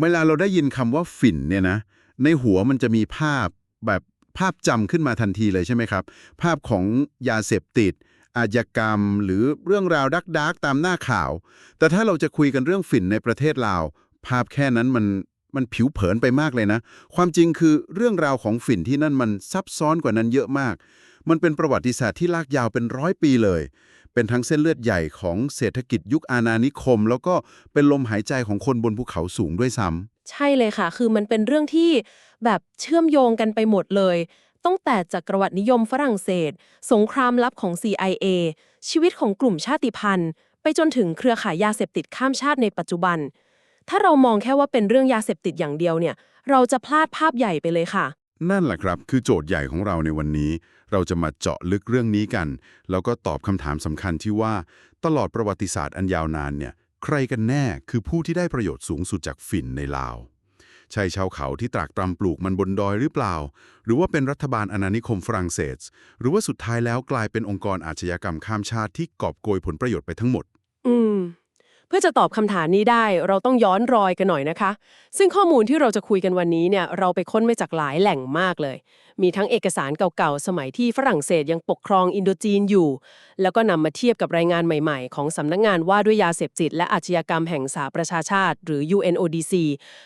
เวลาเราได้ยินคำว่าฝิ่นเนี่ยนะ ในหัวมันจะมีภาพแบบภาพจำขึ้นมาทันทีเลยใช่ไหมครับ ภาพของยาเสพติด อาชญากรรม หรือเรื่องราวดักดักตามหน้าข่าว แต่ถ้าเราจะคุยกันเรื่องฝิ่นในประเทศลาว ภาพแค่นั้นมันมันผิวเผินไปมากเลยนะ ความจริงคือเรื่องราวของฝิ่นที่นั่นมันซับซ้อนกว่านั้นเยอะมาก มันเป็นประวัติศาสตร์ที่ลากยาวเป็นร้อยปีเลย เป็นทั้งเส้นเลือดใหญ่ของเศรษฐกิจยุคอาณานิคม แล้วก็เป็นลมหายใจของคนบนภูเขาสูงด้วยซ้ำใช่เลยค่ะ คือมันเป็นเรื่องที่แบบเชื่อมโยงกันไปหมดเลยตั้งแต่จักรวรรดินิยมฝรั่งเศส สงครามลับของ CIA ชีวิตของกลุ่มชาติพันธุ์ ไปจนถึงเครือข่ายยาเสพติดข้ามชาติในปัจจุบัน ถ้าเรามองแค่ว่าเป็นเรื่องยาเสพติดอย่างเดียวเนี่ย เราจะพลาดภาพใหญ่ไปเลยค่ะ นั่นแหละครับ คือโจทย์ใหญ่ของเราในวันนี้ เราจะมาเจาะลึกเรื่องนี้กัน แล้วก็ตอบคำถามสำคัญที่ว่า ตลอดประวัติศาสตร์อันยาวนานเนี่ย ใครกันแน่คือผู้ที่ได้ประโยชน์สูงสุดจากฝิ่นในลาว ใช่ชาวเขาที่ตรากตรำปลูกมันบนดอยหรือเปล่า หรือว่าเป็นรัฐบาลอาณานิคมฝรั่งเศส หรือว่าสุดท้ายแล้วกลายเป็นองค์กรอาชญากรรมข้ามชาติที่กอบโกยผลประโยชน์ไปทั้งหมด เพื่อจะตอบคำถามนี้ได้เราต้องย้อนรอยกันหน่อยนะคะ ซึ่งข้อมูลที่เราจะคุยกันวันนี้เนี่ยเราไปค้นมาจากหลายแหล่งมากเลย มีทั้งเอกสารเก่าๆ สมัยที่ฝรั่งเศสยังปกครองอินโดจีนอยู่ แล้วก็นำมาเทียบกับรายงานใหม่ๆ ของสำนักงานว่าด้วยยาเสพติด และอาชญากรรมแห่งสหประชาชาติ หรือ UNODC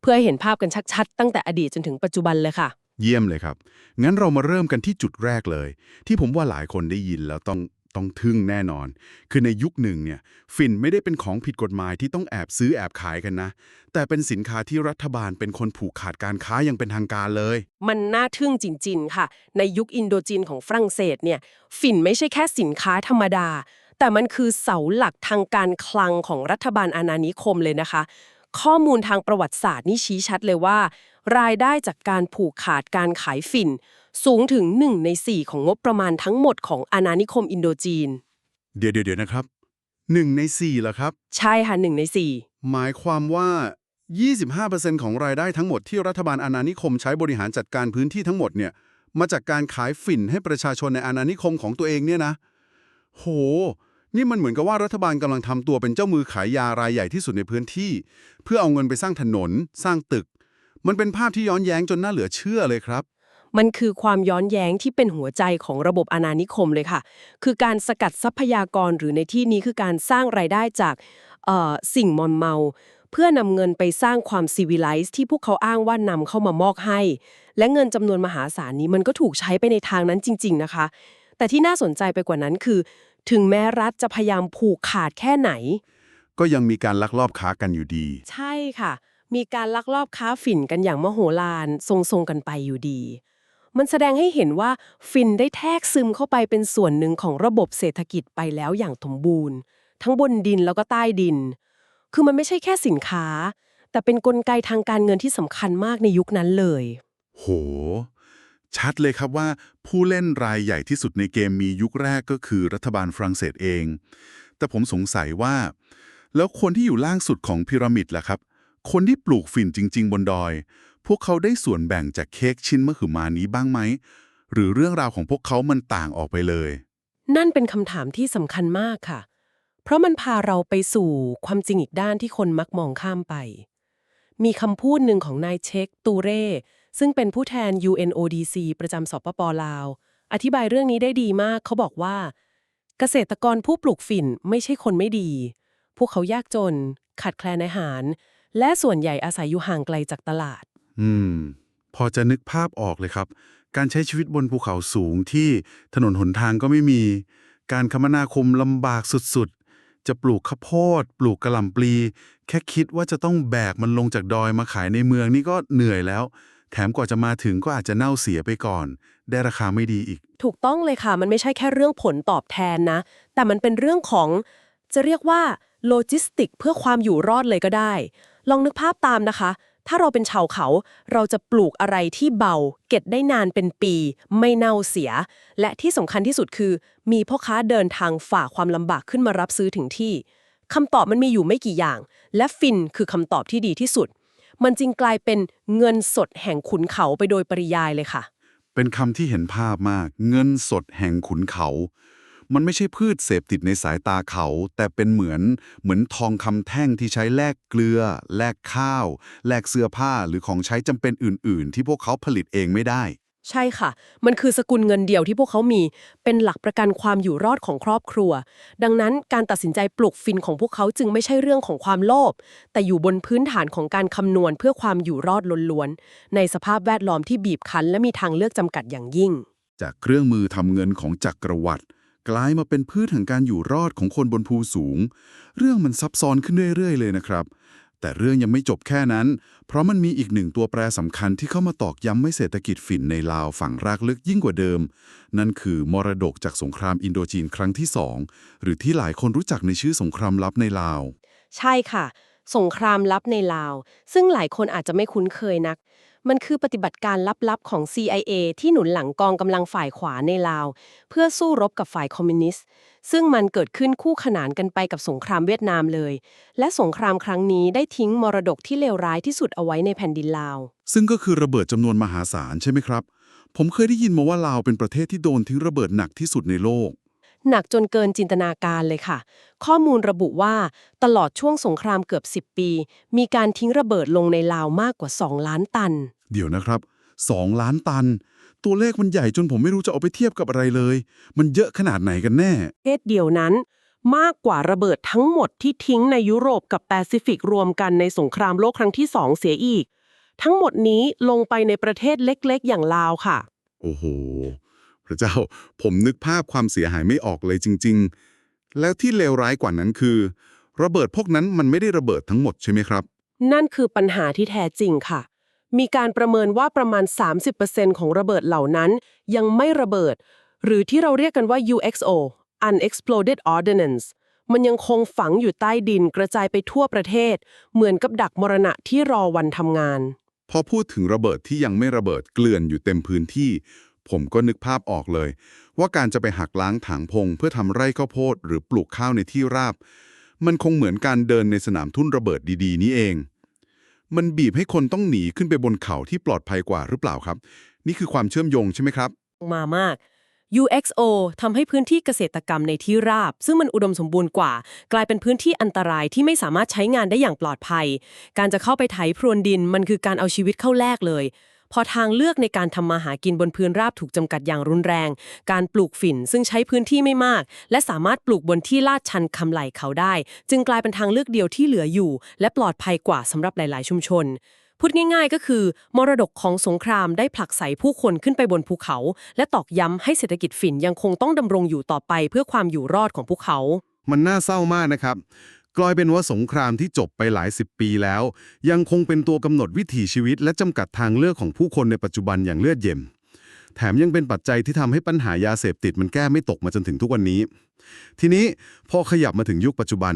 เพื่อให้เห็นภาพกันชัดๆ ตั้งแต่อดีตจนถึงปัจจุบันเลยค่ะ เยี่ยมเลยครับ งั้นเรามาเริ่มกันที่จุดแรกเลย ที่ผมว่าหลายคนได้ยินแล้วต้อง ต้องทึ่งแน่นอน คือในยุคหนึ่งเนี่ยฝิ่นไม่ได้เป็นของผิดกฎหมายที่ต้องแอบซื้อแอบขายกันนะ แต่เป็นสินค้าที่รัฐบาลเป็นคนผูกขาดการค้าอย่างเป็นทางการเลย มันน่าทึ่งจริง ๆ ค่ะ ในยุคอินโดจีนของฝรั่งเศสเนี่ยฝิ่นไม่ใช่แค่สินค้าธรรมดา แต่มันคือเสาหลักทางการคลังของรัฐบาลอาณานิคมเลยนะคะ ข้อมูลทางประวัติศาสตร์นี่ชี้ชัดเลยว่า รายได้จากการผูกขาดการขายฝิ่น สูงถึง 1 ใน 4 ของงบประมาณทั้งหมดของอาณานิคมอินโดจีน เดี๋ยวเดี๋ยวนะครับหนึ่งในสี่เหรอครับ ใช่ค่ะ1ในหมายความว่า 25%ของรายได้ทั้งหมดที่รัฐบาลอาณานิคมใช้บริหารจัดการพื้นที่ทั้งหมดเนี่ยมาจากการขายฝิ่นให้ประชาชนในอาณานิคมของตัวเองเนี่ยนะ โห นี่มันเหมือนกับว่ารัฐบาลกำลังทำตัวเป็นเจ้ามือขายยารายใหญ่ที่สุดในพื้นที่ เพื่อเอาเงินไปสร้างถนน สร้างตึก มันเป็นภาพที่ย้อนแย้งจนน่าเหลือเชื่อเลยครับ4 มันคือความย้อนแย้งที่เป็นหัวใจของระบบอาณานิคมเลยค่ะ คือการสกัดทรัพยากรหรือในที่นี้คือการสร้างรายได้จากเอ่อสิ่งมอมเมา เพื่อนำเงินไปสร้างความซีวิไลซ์ที่พวกเขาอ้างว่านำเข้ามามอกให้ และเงินจำนวนมหาศาลนี้มันก็ถูกใช้ไปในทางนั้นจริง ๆนะคะ แต่ที่น่าสนใจไปกว่านั้นคือ ถึงแม้รัฐจะพยายามผูกขาดแค่ไหน ก็ยังมีการลักลอบค้ากันอยู่ดี ใช่ค่ะมีการลักลอบค้าฝิ่นกันอย่างมโหฬารทรงๆกันไปอยู่ดี มันแสดงให้เห็นว่าฝิ่นได้แทรกซึมเข้าไปเป็นส่วนหนึ่งของระบบเศรษฐกิจไปแล้วอย่างสมบูรณ์ ทั้งบนดินแล้วก็ใต้ดิน คือมันไม่ใช่แค่สินค้า แต่เป็นนกลไกทางการเงินที่สำคัญมากในยุคนั้นเลย โห ชัดเลยครับว่าผู้เล่นรายใหญ่ที่สุดในเกมมียุคแรกก็คือรัฐบาลฝรั่งเศสเอง แต่ผมสงสัยว่า แล้วคนที่อยู่ล่างสุดของพีระมิดล่ะครับ คนที่ปลูกฝิ่นจริง ๆ บนดอย พวกเขาได้ส่วนแบ่งจากเค้กชิ้นมหึมานี้บ้างไหม หรือเรื่องราวของพวกเขามันต่างออกไปเลย นั่นเป็นคำถามที่สำคัญมากค่ะ เพราะมันพาเราไปสู่ความจริงอีกด้านที่คนมักมองข้ามไป มีคำพูดหนึ่งของนายเช็คตูเร่ ซึ่งเป็นผู้แทน UNODC ประจำสปปลาว อธิบายเรื่องนี้ได้ดีมาก เขาบอกว่า เกษตรกรผู้ปลูกฝิ่นไม่ใช่คนไม่ดี พวกเขายากจน ขาดแคลนอาหาร และส่วนใหญ่อาศัยอยู่ห่างไกลจากตลาด อืม พอจะนึกภาพออกเลยครับ การใช้ชีวิตบนภูเขาสูงที่ถนนหนทางก็ไม่มี การคมนาคมลำบากสุดๆ จะปลูกข้าวโพด ปลูกกระหล่ำปลี แค่คิดว่าจะต้องแบกมันลงจากดอยมาขายในเมืองนี่ก็เหนื่อยแล้ว แถมกว่าจะมาถึงก็อาจจะเน่าเสียไปก่อน ได้ราคาไม่ดีอีก ถูกต้องเลยค่ะ มันไม่ใช่แค่เรื่องผลตอบแทนนะ แต่มันเป็นเรื่องของ จะเรียกว่าโลจิสติกเพื่อความอยู่รอดเลยก็ได้ ลองนึกภาพตามนะคะ ถ้าเราเป็นชาวเขา เราจะปลูกอะไรที่เบา เก็บได้นานเป็นปี ไม่เน่าเสีย และที่สำคัญที่สุดคือ มีพ่อค้าเดินทางฝ่าความลำบากขึ้นมารับซื้อถึงที่คำตอบมันมีอยู่ไม่กี่อย่าง และฟินคือคำตอบที่ดีที่สุด มันจึงกลายเป็นเงินสดแห่งขุนเขาไปโดยปริยายเลยค่ะ เป็นคำที่เห็นภาพมาก เงินสดแห่งขุนเขา มันไม่ใช่พืชเสพติดในสายตาเขา แต่เป็นเหมือนเหมือนทองคำแท่งที่ใช้แลกเกลือ แลกข้าว แลกเสื้อผ้าหรือของใช้จำเป็นอื่น ๆ ที่พวกเขาผลิตเองไม่ได้ ใช่ค่ะ มันคือสกุลเงินเดียวที่พวกเขามี เป็นหลักประกันความอยู่รอดของครอบครัว ดังนั้นการตัดสินใจปลูกฟินของพวกเขาจึงไม่ใช่เรื่องของความโลภ แต่อยู่บนพื้นฐานของการคำนวณเพื่อความอยู่รอดล้วนๆ ในสภาพแวดล้อมที่บีบคั้น และมีทางเลือกจำกัดอย่างยิ่ง จากเครื่องมือทำเงินของจักรวรรดิ กลายมาเป็นพืชแห่งการอยู่รอดของคนบนภูสูง เรื่องมันซับซ้อนขึ้นเรื่อยๆ เลยนะครับ แต่เรื่องยังไม่จบแค่นั้น เพราะมันมีอีกหนึ่งตัวแปรสำคัญที่เข้ามาตอกย้ำให้เศรษฐกิจฝิ่นในลาวฝั่งรากลึกยิ่งกว่าเดิม นั่นคือมรดกจากสงครามอินโดจีนครั้งที่สองหรือที่หลายคนรู้จักในชื่อสงครามลับในลาว ใช่ค่ะ สงครามลับในลาว ซึ่งหลายคนอาจจะไม่คุ้นเคยนัก มันคือปฏิบัติการลับๆของ CIA ที่หนุนหลังกองกำลังฝ่ายขวาในลาว เพื่อสู้รบกับฝ่ายคอมมิวนิสต์ ซึ่งมันเกิดขึ้นคู่ขนานกันไปกับสงครามเวียดนามเลย และสงครามครั้งนี้ได้ทิ้งมรดกที่เลวร้ายที่สุดเอาไว้ในแผ่นดินลาว ซึ่งก็คือระเบิดจำนวนมหาศาลใช่ไหมครับ ผมเคยได้ยินมาว่าลาวเป็นประเทศที่โดนทิ้งระเบิดหนักที่สุดในโลก หนักจนเกินจินตนาการเลยค่ะ ข้อมูลระบุว่าตลอดช่วงสงครามเกือบ 10 ปี มีการทิ้งระเบิดลงในลาวมากกว่า 2 ล้านตัน เดี๋ยวนะครับ 2 ล้านตัน ตัวเลขมันใหญ่จนผมไม่รู้จะเอาไปเทียบกับอะไรเลย มันเยอะขนาดไหนกันแน่ประเทศเดียวนั้น มากกว่าระเบิดทั้งหมดที่ทิ้งในยุโรปกับแปซิฟิกรวมกันในสงครามโลกครั้งที่สองเสียอีก ทั้งหมดนี้ลงไปในประเทศเล็ก ๆ อย่างลาวค่ะ โอ้โห พระเจ้าผมนึกภาพความเสียหายไม่ออกเลยจริง ๆ แล้วที่เลวร้ายกว่านั้นคือ ระเบิดพวกนั้นมันไม่ได้ระเบิดทั้งหมดใช่ไหมครับ นั่นคือปัญหาที่แท้จริงค่ะ มีการประเมินว่าประมาณ 30%ของระเบิดเหล่านั้นยังไม่ระเบิด หรือที่เราเรียกกันว่า UXO Unexploded Ordnance มันยังคงฝังอยู่ใต้ดินกระจายไปทั่วประเทศ เหมือนกับดักมรณะที่รอวันทำงาน พอพูดถึงระเบิดที่ยังไม่ระเบิดเกลื่อนอยู่เต็มพื้นที่ ผมก็นึกภาพออกเลย ว่าการจะไปหักล้างถางพง เพื่อทำไร่ข้าวโพดหรือปลูกข้าวในที่ราบ มันคงเหมือนการเดินในสนามทุ่นระเบิดดีๆ นี้เอง มันบีบให้คนต้องหนีขึ้นไปบนเขาที่ปลอดภัยกว่าหรือเปล่าครับ นี่คือความเชื่อมโยงใช่ไหมครับ มามาก UXO ทำให้พื้นที่เกษตรกรรมในที่ราบ ซึ่งมันอุดมสมบูรณ์กว่า กลายเป็นพื้นที่อันตรายที่ไม่สามารถใช้งานได้อย่างปลอดภัย การจะเข้าไปไถพรวนดินมันคือการเอาชีวิตเข้าแลกเลย พอทางเลือกในการทำมาหากินบนพื้นราบถูกจำกัดอย่างรุนแรง การปลูกฝิ่นซึ่งใช้พื้นที่ไม่มาก และสามารถปลูกบนที่ลาดชันคำไหลเขาได้ จึงกลายเป็นทางเลือกเดียวที่เหลืออยู่ และปลอดภัยกว่าสำหรับหลาย ๆ ชุมชนพูดง่ายๆ ก็คือ มรดกของสงครามได้ผลักไสผู้คนขึ้นไปบนภูเขา และตอกย้ำให้เศรษฐกิจฝิ่นยังคงต้องดำรงอยู่ต่อไปเพื่อความอยู่รอดของพวกเขา มันน่าเศร้ามากนะครับ กลายเป็นว่าสงครามที่จบไปหลายสิบปีแล้ว ยังคงเป็นตัวกำหนดวิถีชีวิต และจำกัดทางเลือกของผู้คนในปัจจุบันอย่างเลือดเย็นแถมยังเป็นปัจจัยที่ทำให้ปัญหายาเสพติดมันแก้ไม่ตกมาจนถึงทุกวันนี้ ทีนี้พอขยับมาถึงยุคปัจจุบัน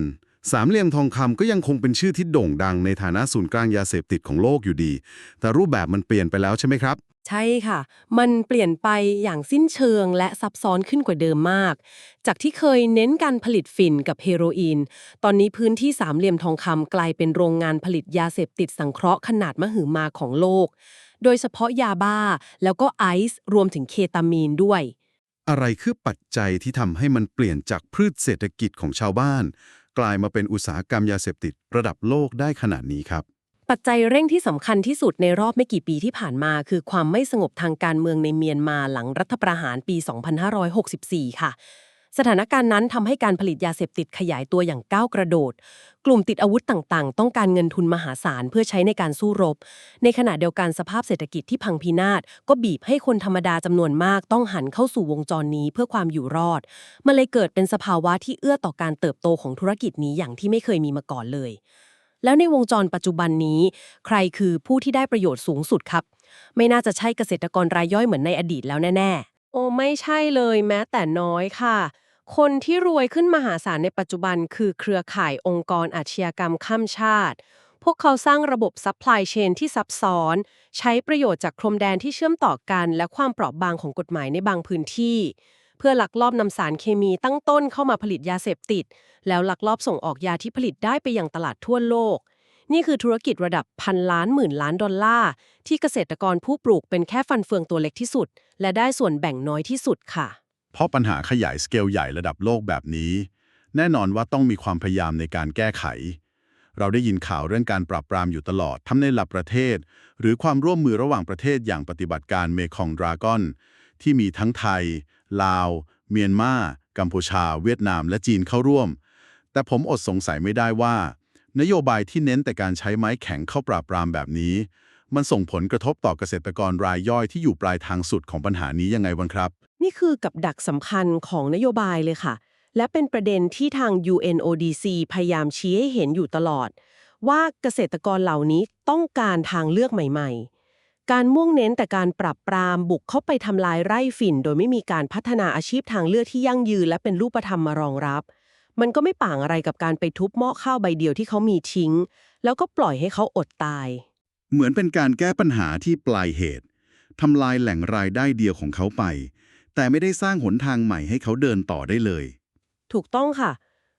สามเหลี่ยมทองคำก็ยังคงเป็นชื่อที่โด่งดังในฐานะศูนย์กลางยาเสพติดของโลกอยู่ดี แต่รูปแบบมันเปลี่ยนไปแล้วใช่ไหมครับ ใช่ค่ะ มันเปลี่ยนไปอย่างสิ้นเชิงและซับซ้อนขึ้นกว่าเดิมมาก จากที่เคยเน้นการผลิตฝิ่นกับเฮโรอีน ตอนนี้พื้นที่สามเหลี่ยมทองคำกลายเป็นโรงงานผลิตยาเสพติดสังเคราะห์ขนาดมหึมาของโลก โดยเฉพาะยาบ้า แล้วก็ไอซ์รวมถึงเคตามีนด้วย อะไรคือปัจจัยที่ทำให้มันเปลี่ยนจากพืชเศรษฐกิจของชาวบ้าน กลายมาเป็นอุตสาหกรรมยาเสพติดระดับโลกได้ขนาดนี้ครับ ปัจจัยเร่งที่สำคัญที่สุดในรอบไม่กี่ปีที่ผ่านมา คือความไม่สงบทางการเมืองในเมียนมาหลังรัฐประหารปี 2564 ค่ะ สถานการณ์นั้นทำให้การผลิตยาเสพติดขยายตัวอย่างก้าวกระโดด กลุ่มติดอาวุธต่างๆ ต้องการเงินทุนมหาศาลเพื่อใช้ในการสู้รบ ในขณะเดียวกันสภาพเศรษฐกิจที่พังพินาศก็บีบให้คนธรรมดาจำนวนมากต้องหันเข้าสู่วงจรนี้เพื่อความอยู่รอดมันเลยเกิดเป็นสภาวะที่เอื้อต่อการเติบโตของธุรกิจนี้อย่างที่ไม่เคยมีมาก่อนเลย แล้วในวงจรปัจจุบันนี้ ใครคือผู้ที่ได้ประโยชน์สูงสุดครับ ไม่น่าจะใช่เกษตรกรรายย่อยเหมือนในอดีตแล้วแน่ๆ โอ้ไม่ใช่เลยแม้แต่น้อยค่ะ คนที่รวยขึ้นมหาศาลในปัจจุบันคือเครือข่ายองค์กรอาชญากรรมข้ามชาติ พวกเขาสร้างระบบซัพพลายเชนที่ซับซ้อน ใช้ประโยชน์จากพรมแดนที่เชื่อมต่อกัน และความเปราะบางของกฎหมายในบางพื้นที่ เพื่อลักลอบนำสารเคมีตั้งต้นเข้ามาผลิตยาเสพติด แล้วลักลอบส่งออกยาที่ผลิตได้ไปยังตลาดทั่วโลก นี่คือธุรกิจระดับพันล้านหมื่นล้านดอลลาร์ที่เกษตรกรผู้ปลูกเป็นแค่ฟันเฟืองตัวเล็กที่สุด และได้ส่วนแบ่งน้อยที่สุดค่ะ เพราะปัญหาขยายสเกลใหญ่ระดับโลกแบบนี้ แน่นอนว่าต้องมีความพยายามในการแก้ไขเราได้ยินข่าวเรื่องการปราบปรามอยู่ตลอด ทั้งในระดับประเทศ หรือความร่วมมือระหว่างประเทศอย่างปฏิบัติการเมคองดราก้อนที่มีทั้งไทย ลาว เมียนมา กัมพูชา เวียดนาม และจีนเข้าร่วม แต่ผมอดสงสัยไม่ได้ว่า นโยบายที่เน้นแต่การใช้ไม้แข็งเข้าปราบปรามแบบนี้ มันส่งผลกระทบต่อเกษตรกรรายย่อยที่อยู่ปลายทางสุดของปัญหานี้ยังไงบ้างครับ นี่คือกับดักสำคัญของนโยบายเลยค่ะ และเป็นประเด็นที่ทาง UNODC พยายามชี้ให้เห็นอยู่ตลอด ว่าเกษตรกรเหล่านี้ต้องการทางเลือกใหม่ ๆ การมุ่งเน้นแต่การปรับปรามบุกเข้าไปทำลายไร่ฝิ่น โดยไม่มีการพัฒนาอาชีพทางเลือกที่ยั่งยืนและเป็นรูปธรรมมารองรับ มันก็ไม่ต่างอะไรกับการไปทุบหม้อข้าวใบเดียวที่เขามีทิ้ง แล้วก็ปล่อยให้เขาอดตาย เหมือนเป็นการแก้ปัญหาที่ปลายเหตุทำลายแหล่งรายได้เดียวของเขาไป แต่ไม่ได้สร้างหนทางใหม่ให้เขาเดินต่อได้เลย ถูกต้องค่ะ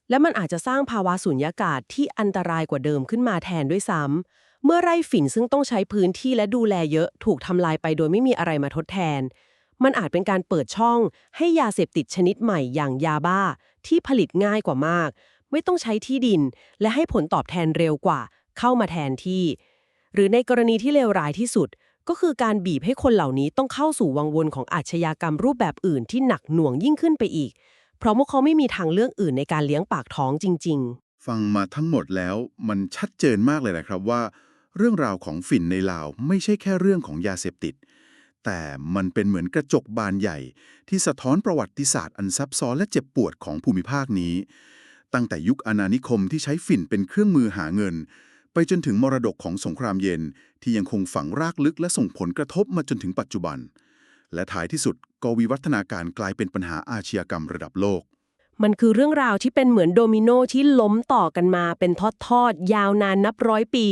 และมันอาจจะสร้างภาวะสูญญากาศที่อันตรายกว่าเดิมขึ้นมาแทนด้วยซ้ำ เมื่อไร่ฝิ่นซึ่งต้องใช้พื้นที่และดูแลเยอะถูกทำลายไปโดยไม่มีอะไรมาทดแทน มันอาจเป็นการเปิดช่องให้ยาเสพติดชนิดใหม่อย่างยาบ้า ที่ผลิตง่ายกว่ามาก ไม่ต้องใช้ที่ดิน และให้ผลตอบแทนเร็วกว่า เข้ามาแทนที่ หรือในกรณีที่เลวร้ายที่สุด ก็คือการบีบให้คนเหล่านี้ต้องเข้าสู่วังวนของอาชญากรรมรูปแบบอื่นที่หนักหน่วงยิ่งขึ้นไปอีก เพราะพวกเขาไม่มีทางเลือกอื่นในการเลี้ยงปากท้องจริง ๆ ฟังมาทั้งหมดแล้วมันชัดเจนมากเลยนะครับว่า เรื่องราวของฝิ่นในลาวไม่ใช่แค่เรื่องของยาเสพติด แต่มันเป็นเหมือนกระจกบานใหญ่ ที่สะท้อนประวัติศาสตร์อันซับซ้อนและเจ็บปวดของภูมิภาคนี้ ตั้งแต่ยุคอาณานิคมที่ใช้ฝิ่นเป็นเครื่องมือหาเงิน ไปจนถึงมรดกของสงครามเย็น ที่ยังคงฝังรากลึกและส่งผลกระทบมาจนถึงปัจจุบัน และท้ายที่สุดก็วิวัฒนาการกลายเป็นปัญหาอาชญากรรมระดับโลก มันคือเรื่องราวที่เป็นเหมือนโดมิโนที่ล้มต่อกันมาเป็นทอดๆ ยาวนานนับร้อยปี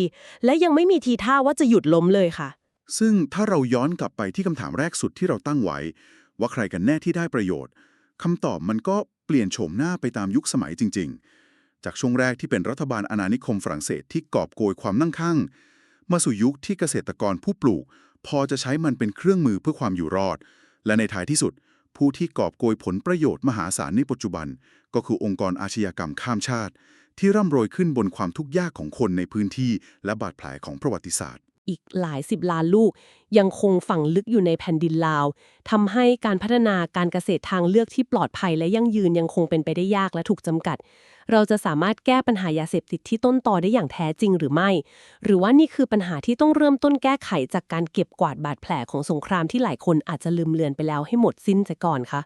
และยังไม่มีทีท่าว่าจะหยุดล้มเลยค่ะ ซึ่งถ้าเราย้อนกลับไปที่คำถามแรกสุดที่เราตั้งไว้ ว่าใครกันแน่ที่ได้ประโยชน์คำตอบมันก็เปลี่ยนโฉมหน้าไปตามยุคสมัยจริง ๆ จากช่วงแรกที่เป็นรัฐบาลอาณานิคมฝรั่งเศสที่กอบโกยความนั่งคั่ง มาสู่ยุคที่เกษตรกรผู้ปลูก พอจะใช้มันเป็นเครื่องมือเพื่อความอยู่รอด และในท้ายที่สุด ผู้ที่กอบโกยผลประโยชน์มหาศาลในปัจจุบัน ก็คือองค์กรอาชญากรรมข้ามชาติ ที่ร่ำรวยขึ้นบนความทุกข์ยากของคนในพื้นที่และบาดแผลของประวัติศาสตร์ อีกหลายสิบล้านลูก ยังคงฝังลึกอยู่ในแผ่นดินลาวทำให้การพัฒนาการเกษตรทางเลือกที่ปลอดภัยและยั่งยืนยังคงเป็นไปได้ยากและถูกจำกัด เราจะสามารถแก้ปัญหายาเสพติดที่ต้นตอได้อย่างแท้จริงหรือไม่ หรือว่านี่คือปัญหาที่ต้องเริ่มต้นแก้ไขจากการเก็บกวาดบาดแผลของสงครามที่หลายคนอาจจะลืมเลือนไปแล้วให้หมดสิ้นซะก่อนคะ